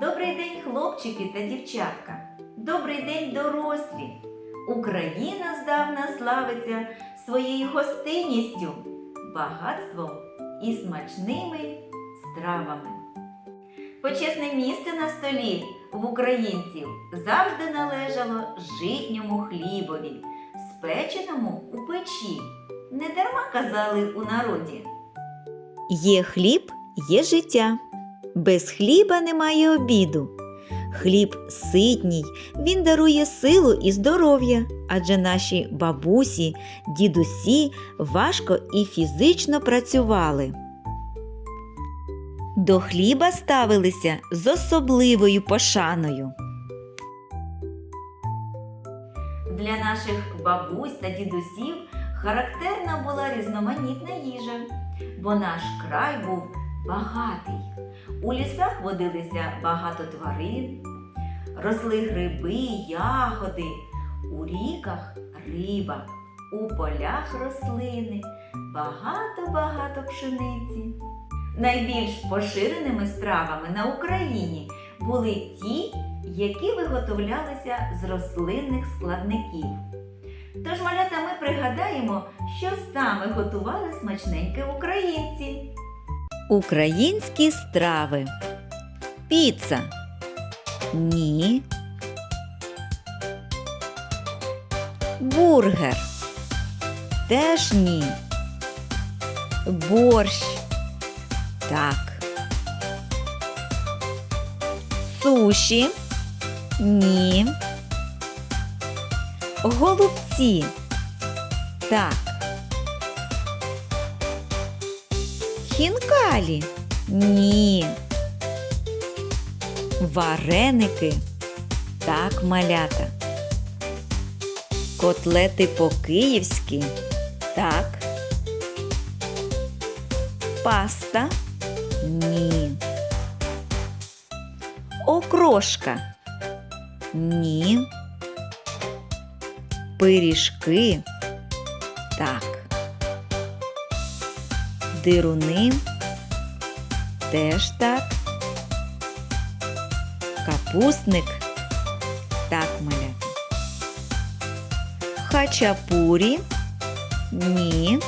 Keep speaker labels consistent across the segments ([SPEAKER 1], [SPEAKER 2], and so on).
[SPEAKER 1] Добрий день, хлопчики та дівчатка. Добрий день, дорослі. Україна здавна славиться своєю гостинністю, багатством і смачними стравами. Почесне місце на столі в українців завжди належало житньому хлібові, спеченому у печі. Не дарма казали у народі.
[SPEAKER 2] Є хліб, є життя. Без хліба немає обіду. Хліб ситній, він дарує силу і здоров'я, адже наші бабусі, дідусі важко і фізично працювали. До хліба ставилися з особливою пошаною.
[SPEAKER 1] Для наших бабусь та дідусів характерна була різноманітна їжа, бо наш край був багатий. У лісах водилися багато тварин, росли гриби, ягоди, у ріках риба, у полях рослини, багато-багато пшениці. Найбільш поширеними стравами на Україні були ті, які виготовлялися з рослинних складників. Тож, малята, ми пригадаємо, що саме готували смачненьке українці.
[SPEAKER 2] Українські страви. Піца. Ні. Бургер. Теж ні. Борщ. Так. Суші. Ні. Голубці. Так. Хінкалі? Ні. Вареники? Так, малята. Котлети по-київськи? Так. Паста? Ні. Окрошка? Ні. Пиріжки? Так дируни. Теж так. Капустник. Так, малята. Хачапурі. Ні.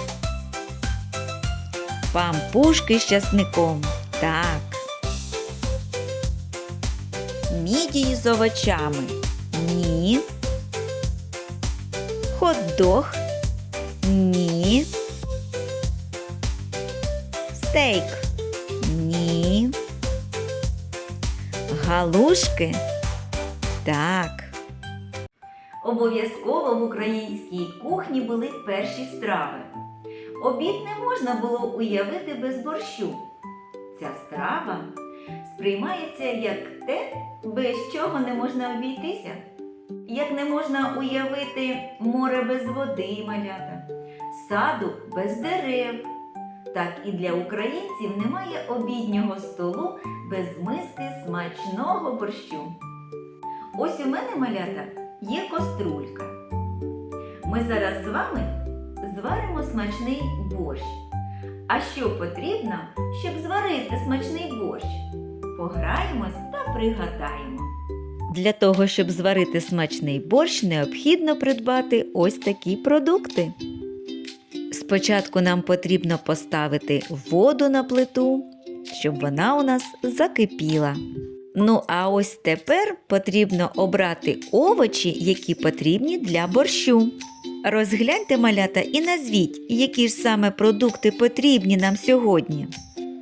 [SPEAKER 2] Пампушки з часником. Так. Мідії з овочами. Ні. Хот-дог. Ні. Стейк. Ні. Галушки. Так.
[SPEAKER 1] Обов'язково в українській кухні були перші страви. Обід не можна було уявити без борщу. Ця страва сприймається як те, без чого не можна обійтися. Як не можна уявити море без води малята, саду без дерев. Так і для українців немає обіднього столу без миски смачного борщу. Ось у мене малята є кострулька. Ми зараз з вами зваримо смачний борщ. А що потрібно, щоб зварити смачний борщ? Пограємось та пригадаємо.
[SPEAKER 2] Для того, щоб зварити смачний борщ, необхідно придбати ось такі продукти. Спочатку нам потрібно поставити воду на плиту, щоб вона у нас закипіла. Ну, а ось тепер потрібно обрати овочі, які потрібні для борщу. Розгляньте малята і назвіть, які ж саме продукти потрібні нам сьогодні.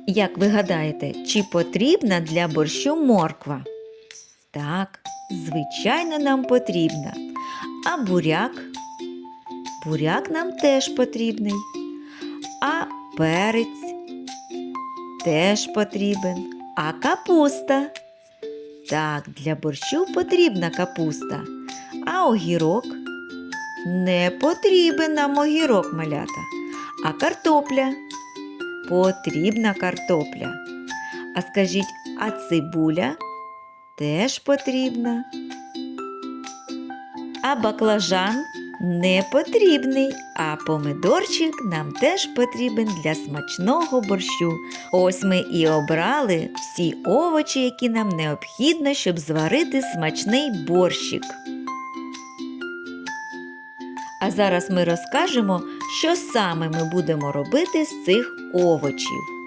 [SPEAKER 2] Як ви гадаєте, чи потрібна для борщу морква? Так, звичайно, нам потрібна. А буряк? Буряк нам теж потрібний. А перець теж потрібен. А капуста? Так, для борщу потрібна капуста. А огірок? Не потрібен нам огірок малята. А картопля? Потрібна картопля. А скажіть, а цибуля? Теж потрібна. А баклажан не потрібний, а помидорчик нам теж потрібен для смачного борщу. Ось ми і обрали всі овочі, які нам необхідно, щоб зварити смачний борщик. А зараз ми розкажемо, що саме ми будемо робити з цих овочів.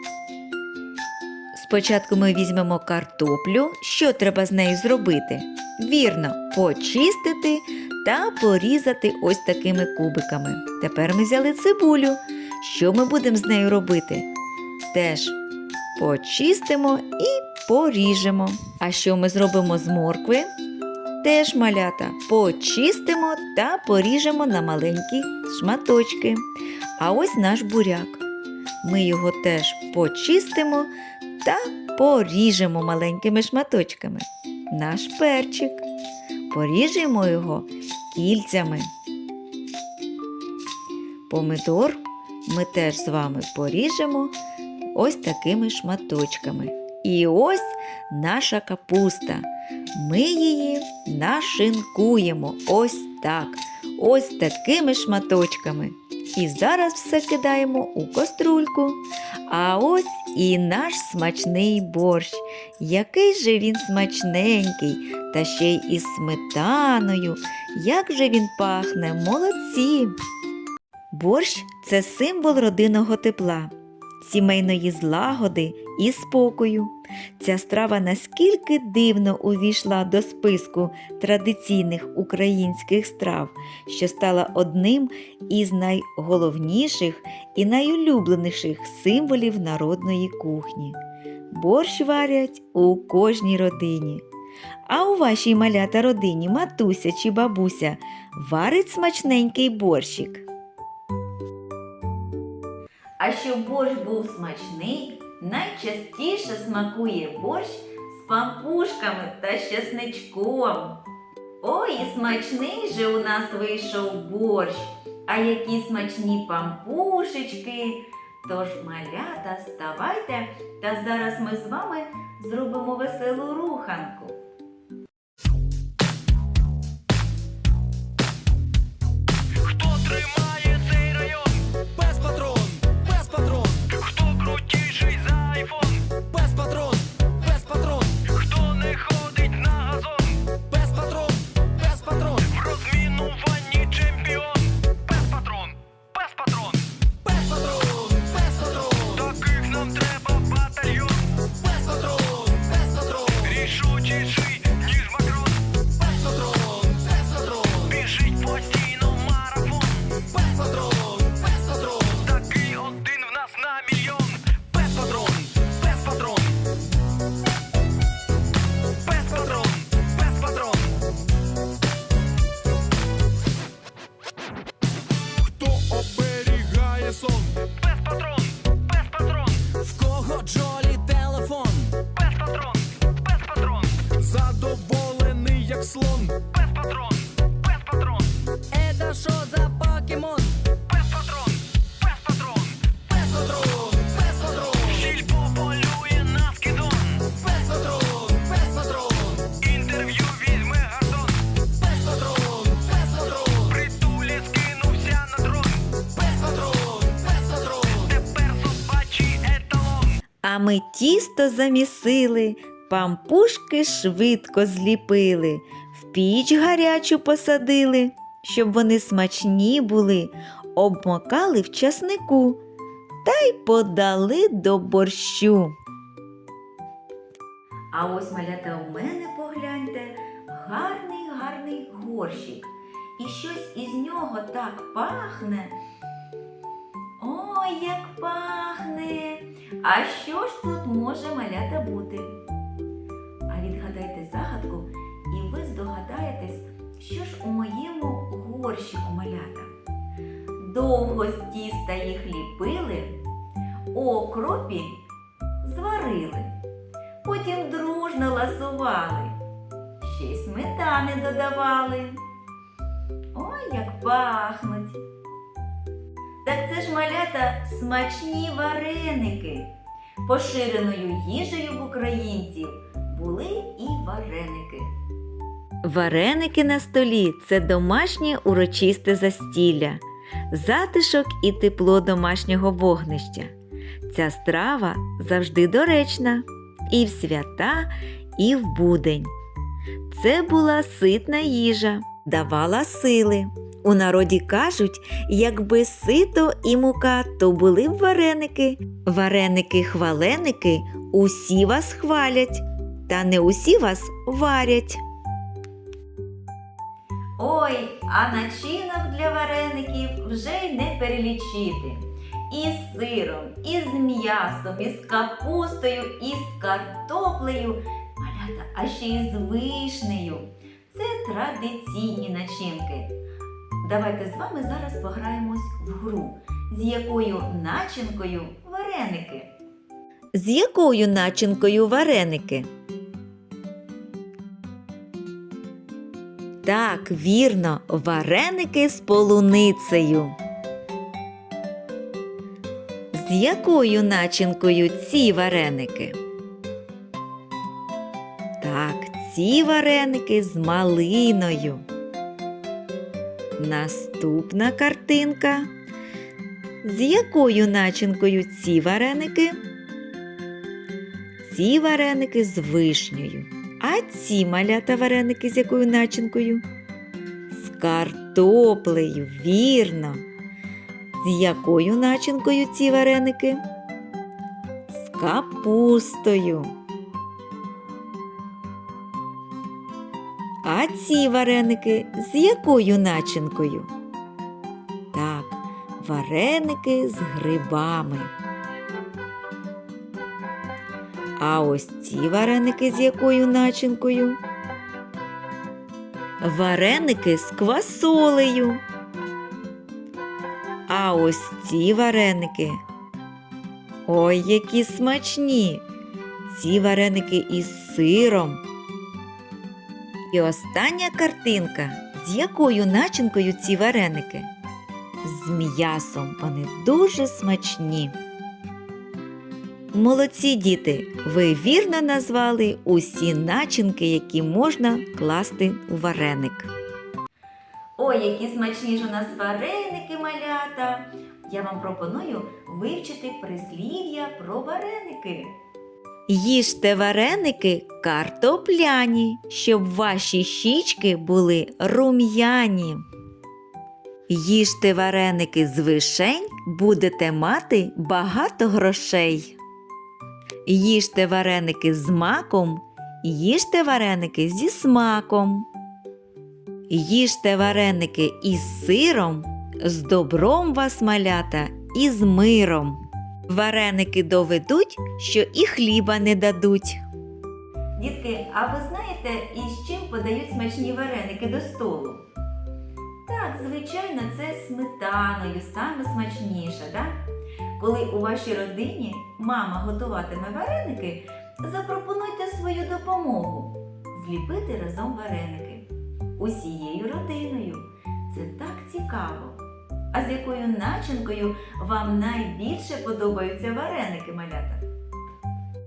[SPEAKER 2] Спочатку ми візьмемо картоплю. Що треба з нею зробити? Вірно, почистити та порізати ось такими кубиками. Тепер ми взяли цибулю. Що ми будемо з нею робити? Теж почистимо і поріжемо. А що ми зробимо з моркви? Теж малята почистимо та поріжемо на маленькі шматочки. А ось наш буряк. Ми його теж почистимо та поріжемо маленькими шматочками. Наш перчик. Поріжемо його кільцями. Помидор ми теж з вами поріжемо ось такими шматочками. І ось наша капуста. Ми її нашинкуємо ось так, ось такими шматочками. І зараз все кидаємо у каструльку. А ось і наш смачний борщ. Який же він смачненький, та ще й із сметаною. Як же він пахне, молодці! Борщ це символ родинного тепла, сімейної злагоди і спокою. Ця страва наскільки дивно увійшла до списку традиційних українських страв, що стала одним із найголовніших і найулюбленіших символів народної кухні. Борщ варять у кожній родині. А у вашій малята родині матуся чи бабуся варить смачненький борщик.
[SPEAKER 1] А щоб борщ був смачний, найчастіше смакує борщ з пампушками та щасничком. Ой, і смачний же у нас вийшов борщ, а які смачні пампушечки. Тож, малята, ставайте, та зараз ми з вами зробимо веселу руханку.
[SPEAKER 2] Ми тісто замісили, пампушки швидко зліпили, в піч гарячу посадили, щоб вони смачні були, обмокали в часнику та й подали до борщу.
[SPEAKER 1] А ось малята у мене погляньте, гарний гарний горщик. І щось із нього так пахне. Ой, як пахне! А що ж тут може малята бути? А відгадайте загадку, і ви здогадаєтесь, що ж у моєму горщику малята. Довго з тіста їх ліпили, окропі зварили, потім дружно ласували, ще й сметани додавали. Ой, як пахнуть! Це ж малята смачні вареники. Поширеною їжею в українців були і вареники.
[SPEAKER 2] Вареники на столі це домашнє урочисте застілля, затишок і тепло домашнього вогнища. Ця страва завжди доречна і в свята, і в будень. Це була ситна їжа, давала сили. У народі кажуть, якби сито і мука, то були б вареники. Вареники-хваленики усі вас хвалять, та не усі вас варять.
[SPEAKER 1] Ой, а начинок для вареників вже й не перелічити. І з сиром, і з м'ясом, і з капустою, і з картоплею. Малята, а ще й з вишнею. Це традиційні начинки. Давайте з вами зараз пограємось в гру, з якою начинкою вареники.
[SPEAKER 2] З якою начинкою вареники? Так, вірно, вареники з полуницею. З якою начинкою ці вареники? Так, ці вареники з малиною. Наступна картинка. З якою начинкою ці вареники? Ці вареники з вишнею. А ці малята вареники з якою начинкою? З картоплею, вірно. З якою начинкою ці вареники? З капустою. Ці вареники з якою начинкою? Так, вареники з грибами. А ось ці вареники з якою начинкою? Вареники з квасолею. А ось ці вареники. Ой, які смачні! Ці вареники із сиром. І остання картинка. З якою начинкою ці вареники? З м'ясом. Вони дуже смачні. Молодці діти, ви вірно назвали усі начинки, які можна класти у вареник.
[SPEAKER 1] Ой, які смачні ж у нас вареники малята! Я вам пропоную вивчити прислів'я про вареники.
[SPEAKER 2] Їжте вареники картопляні, щоб ваші щічки були рум'яні. Їжте вареники з вишень, будете мати багато грошей. Їжте вареники з маком, їжте вареники зі смаком. Їжте вареники із сиром, з добром вас малята і з миром. Вареники доведуть, що і хліба не дадуть.
[SPEAKER 1] Дітки, а ви знаєте, із чим подають смачні вареники до столу? Так, звичайно, це сметаною, саме смачніше, так? Коли у вашій родині мама готуватиме вареники, запропонуйте свою допомогу зліпити разом вареники усією родиною. Це так цікаво. А з якою начинкою вам найбільше подобаються вареники, малята?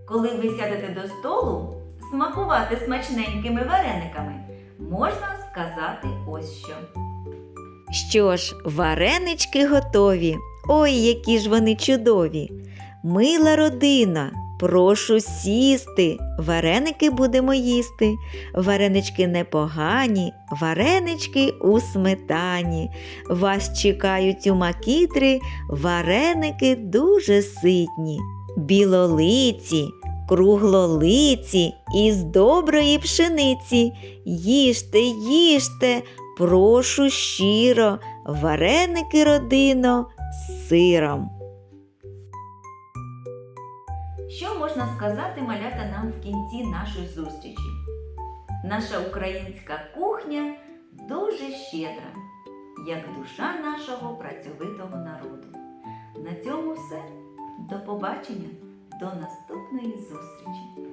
[SPEAKER 1] Коли ви сядете до столу, смакувати смачненькими варениками, можна сказати ось що.
[SPEAKER 2] Що ж, варенички готові. Ой, які ж вони чудові! Мила родина, прошу сісти. Вареники будемо їсти. Варенички непогані, варенички у сметані. Вас чекають у макітри, вареники дуже ситні, білолиці, круглолиці із доброї пшениці. Їжте, їжте, прошу щиро, вареники родино з сиром.
[SPEAKER 1] Що можна сказати малята нам в кінці нашої зустрічі? Наша українська кухня дуже щедра, як душа нашого працьовитого народу. На цьому все. До побачення, до наступної зустрічі!